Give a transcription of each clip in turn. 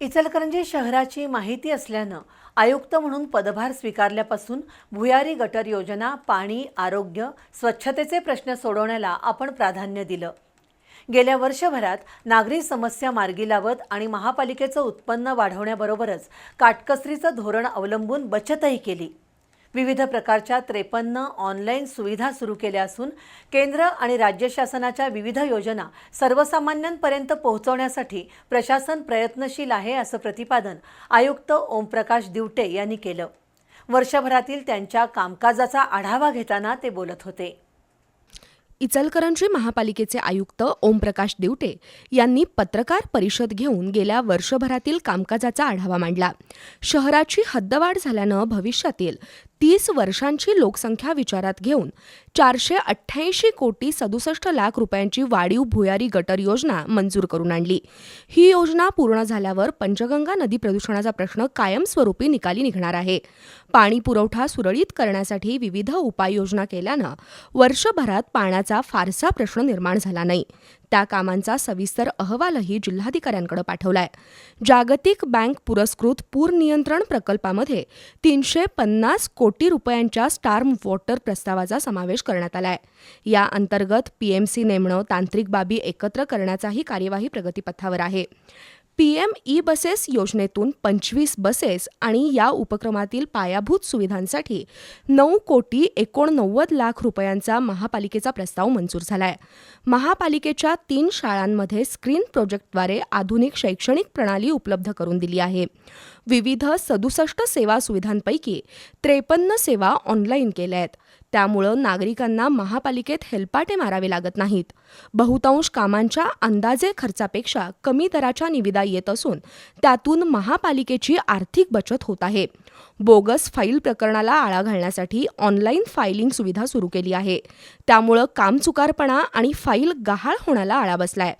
इचलकरंजी शहराची माहिती असल्यानं आयुक्त म्हणून पदभार स्वीकारल्यापासून भुयारी गटर योजना पाणी आरोग्य स्वच्छतेचे प्रश्न सोडवण्याला आपण प्राधान्य दिलं. गेल्या वर्षभरात नागरी समस्या मार्गी लावत आणि महापालिकेचं उत्पन्न वाढवण्याबरोबरच काटकसरीचं धोरण अवलंबून बचतही केली. विविध प्रकारच्या त्रेपन्न ऑनलाईन सुविधा सुरू केल्या असून केंद्र आणि राज्य शासनाच्या विविध योजना सर्वसामान्यांपर्यंत पोहोचवण्यासाठी प्रशासन प्रयत्नशील आहे असं प्रतिपादन आयुक्त ओमप्रकाश दिवटे यांनी केलं. वर्षभरातील त्यांच्या कामकाजाचा आढावा घेताना ते बोलत होते. इचलकरंजी महापालिकेचे आयुक्त ओमप्रकाश दिवटे यांनी पत्रकार परिषद घेऊन गेल्या वर्षभरातील कामकाजाचा आढावा मांडला. शहराची हद्दवाढ झाल्यानं भविष्यातील तीस वर्षांची लोकसंख्या विचारात घेऊन चारशे अठ्ठ्याऐंशी कोटी सदुसष्ट लाख रुपयांची वाढीव भुयारी गटर योजना मंजूर करून आणली. ही योजना पूर्ण झाल्यावर पंचगंगा नदी प्रदूषणाचा प्रश्न कायमस्वरूपी निकाली निघणार आहे. पाणी पुरवठा सुरळीत करण्यासाठी विविध उपाययोजना केल्यानं वर्षभरात पाण्याचा फारसा प्रश्न निर्माण झाला नाही. त्या कामांचा सविस्तर अहवालही जिल्हाधिकाऱ्यांकडे पाठवलाय. जागतिक बँक पुरस्कृत पूर नियंत्रण प्रकल्पामध्ये तीनशे पन्नास कोटी रुपयांच्या स्टार्म वॉटर प्रस्तावाचा समावेश करण्यात आलाय. या अंतर्गत पीएमसी नेमणं तांत्रिक बाबी एकत्र करण्याचाही कार्यवाही प्रगतीपथावर आहे. पीएम ई बसेस योजनेतून पंचवीस बसेस आणि या उपक्रमातील पायाभूत सुविधांसाठी नऊ कोटी एकोणनव्वद लाख रुपयांचा महापालिकेचा प्रस्ताव मंजूर झाला आहे महापालिकेच्या तीन शाळांमध्ये स्क्रीन प्रोजेक्टद्वारे आधुनिक शैक्षणिक प्रणाली उपलब्ध करून दिली आहे. विविध सदुसष्ट सेवा सुविधांपैकी त्रेपन्न सेवा ऑनलाईन केल्या आहेत. त्यामुळं नागरिकांना महापालिकेत हेलपाटे मारावे लागत नाहीत. बहुतांश कामांच्या अंदाजे खर्चापेक्षा कमी दराच्या निविदा येत असून त्यातून महापालिकेची आर्थिक बचत होत आहे. बोगस फाईल प्रकरणाला आळा घालण्यासाठी ऑनलाईन फायलिंग सुविधा सुरू केली आहे. त्यामुळं कामचुकारपणा आणि फाईल गहाळ होण्याला आळा बसलाय.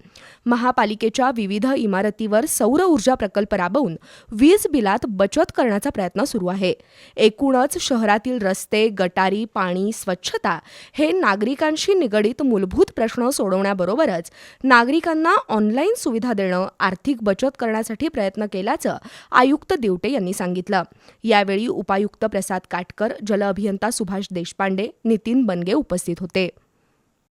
महापालिकेच्या विविध इमारतीवर सौर ऊर्जा प्रकल्प राबवून वीज बिलात बचत करण्याचा प्रयत्न सुरू आहे. एकूणच शहरातील रस्ते गटारी पाणी स्वच्छता हे नागरिकांशी निगडीत मूलभूत प्रश्न सोडवण्याबरोबरच नागरिकांना ऑनलाईन सुविधा देणं आर्थिक बचत करण्यासाठी प्रयत्न केल्याचं आयुक्त दिवटे यांनी सांगितलं. यावेळी उपायुक्त प्रसाद काटकर जलअभियंता सुभाष देशपांडे नितीन बनगे उपस्थित होते.